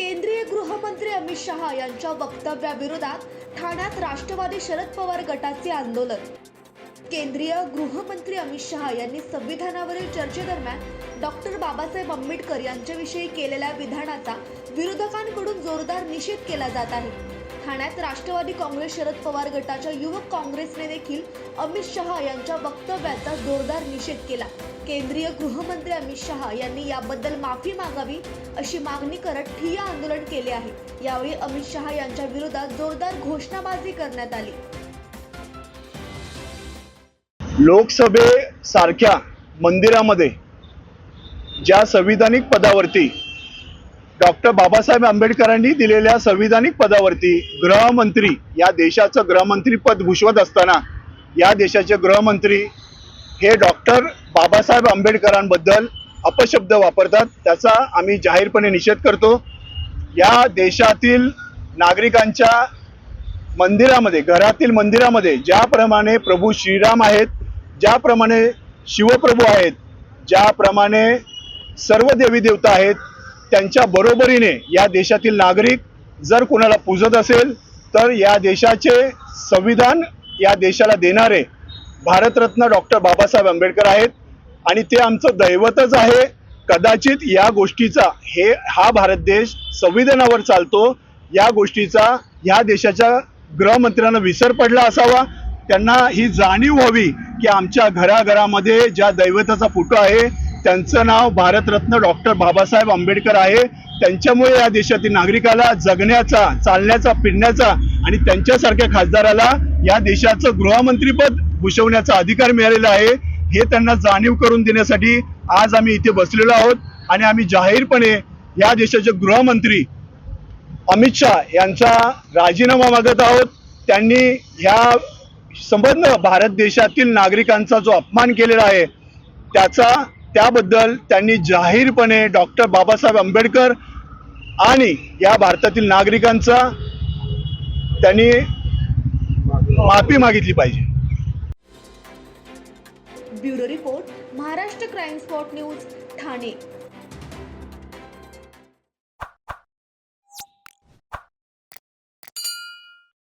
केंद्रीय गृहमंत्री अमित शहा यांच्या वक्तव्याविरोधात ठाण्यात राष्ट्रवादी शरद पवार गटाचे आंदोलन. केंद्रीय गृहमंत्री अमित शहा यांनी संविधानावरील चर्चेदरम्यान डॉक्टर बाबासाहेब आंबेडकर यांच्याविषयी केलेल्या विधानाचा विरोधकांकडून जोरदार निषेध केला जात आहे. ठाण्यात राष्ट्रवादी काँग्रेस शरद पवार गटाच्या युवक काँग्रेसने देखील अमित शहा यांच्या वक्तव्याचा जोरदार निषेध केला. केंद्रीय गृहमंत्री अमित शहा यांनी याबद्दल माफी मागावी अशी मागणी करत ठिय्या आंदोलन केले आहे. यावेळी अमित शहा यांच्या विरोधात जोरदार घोषणाबाजी करण्यात आली. लोकसभेसारख्या मंदिरामध्ये ज्या संविधानिक पदावरती डॉक्टर बाबासाहेब आंबेडकरांनी दिलेल्या संविधानिक पदावरती गृहमंत्री या देशाचं गृहमंत्री पद भूषवत असताना या देशाचे गृहमंत्री हे डॉक्टर बाबासाहेब आंबेडकरांबद्दल अपशब्द वापरतात त्याचा आम्ही जाहीरपणे निषेध करतो. या देशातील नागरिकांच्या मंदिरामध्ये घरातील मंदिरामध्ये ज्याप्रमाणे प्रभू श्रीराम आहेत ज्याप्रमाणे शिवप्रभू आहेत ज्याप्रमाणे सर्व देवी देवता आहेत त्यांच्या बरोबरीने या देशातील नागरिक जर कोणाला पूजत असेल तर या देशाचे संविधान या देशाला देणारे भारतरत्न डॉक्टर बाबासाहेब आंबेडकर आहेत. आणि ते आमचं दैवतच आहे. कदाचित या गोष्टीचा हे हा भारत देश संविधानावर चालतो. या गोष्टीचा ह्या देशाच्या गृहमंत्र्यांना विसर पडला असावा. त्यांना ही जाणीव व्हावी की आमच्या घराघरामध्ये ज्या दैवताचा फोटो आहे त्यांचं नाव भारतरत्न डॉक्टर बाबासाहेब आंबेडकर आहे. त्यांच्यामुळे या देशातील नागरिकाला जगण्याचा चालण्याचा फिरण्याचा आणि त्यांच्यासारख्या खासदाराला या देशाचं गृहमंत्रीपद भूषवण्याचा अधिकार मिळालेला आहे. हे त्यांना जाणीव करून देण्यासाठी आज आम्ही इथे बसलेलो आहोत आणि आम्ही जाहीरपणे या देशाचे गृहमंत्री अमित शहा यांचा राजीनामा मागत आहोत. त्यांनी ह्या संबंध भारत देशातील नागरिकांचा जो अपमान केलेला आहे त्याचा त्याबद्दल त्यांनी जाहीरपणे डॉक्टर बाबासाहेब आंबेडकर आणि या भारतातील नागरिकांचा त्यांनी माफी मागितली पाहिजे. Bureau report Maharashtra crime spot news Thane.